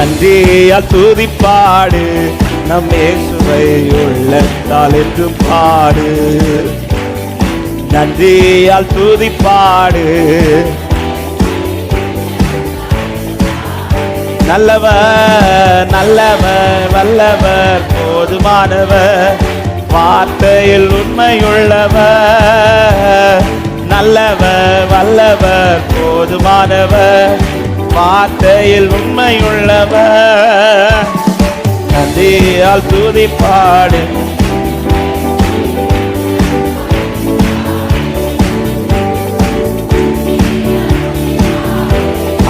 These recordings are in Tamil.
நன்றியால் துதிப்பாடு. நம் இயேசுவை உள்ளத்தால் என்று பாடு. நன்றியால் துதிப்பாடு. நல்லவர் நல்லவர் வல்லவர் போதுமானவர் வார்த்தையில் உண்மையுள்ளவர். நல்லவர் வல்லவர் போதுமானவர். வார்த்தையில் உண்மையுள்ளவர். நன்றியால் பாடு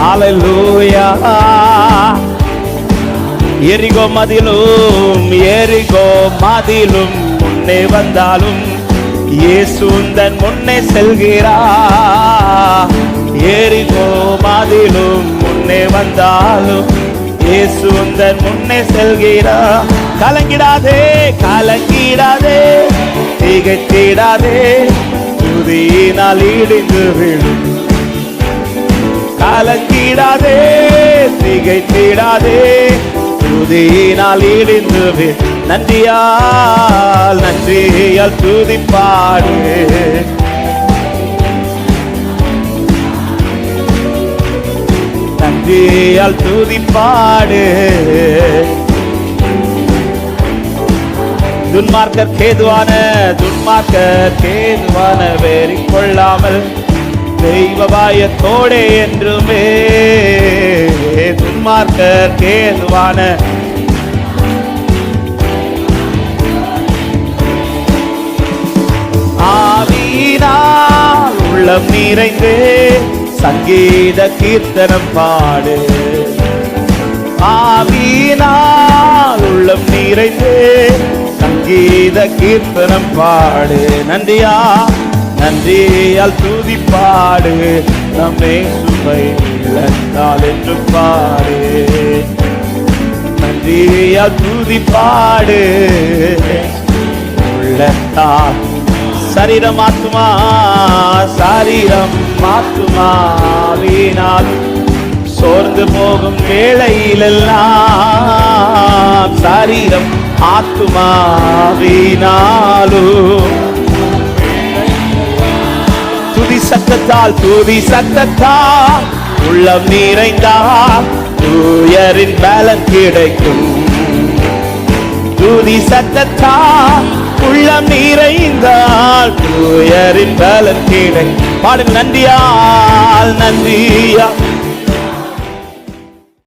ஹalleluya. எரிகோ மதிலும் எரிகோ மதிலும் முன்னே வந்தாலும் இயேசு தன் முன்னே செல்கிறா வந்தாலும் இயேசு தன் முன்னே செல்கிறா கலங்கிடாதே கலங்கிடாதே திகைத்திடாதே துதியினால் இடிந்து விழும். கலங்கிடாதே திகைத்திடாதே துதியினால் இடிந்து வி- நன்றியால் நன்றியால் துதிப்பாடு. நன்றியால் துதிப்பாடு துன்மார்க்கர் கேதுவான துன்மார்க்கர் கேதுவான வேறி கொள்ளாமல் தெய்வபாயத்தோடே என்றுமே. துன்மார்க்கர் கேதுவான ஆவியினால் உள்ளம் நிறைந்தே சங்கீத கீர்த்தனம் பாடு. ஆவியினால் உள்ளம் நிறைந்து சங்கீத கீர்த்தனம் பாடு. நன்றியா? நன்றியால் துதி பாடு. நம்மை சுமை இழந்தால் என்று பாடு. நன்றியால் துதி பாடு. உள்ளத்தால் சரீரம் ஆத்துமா? சரீரம் ஆத்துமா? வீணால் சோர்ந்து போகும் வேளையிலெல்லாம் சரீரம் ஆத்துமாவினாலும் துதி சத்தத்தால் துதி சத்தத்தால் உள்ளம் நிறைந்தால் தூயரின் பலன் கிடைக்கும். துதி சத்தத்தால் உள்ளம் நிறைந்தால் தூயரின் பலன் கிடைக்கும். பாடு நன்றியால் நன்றியா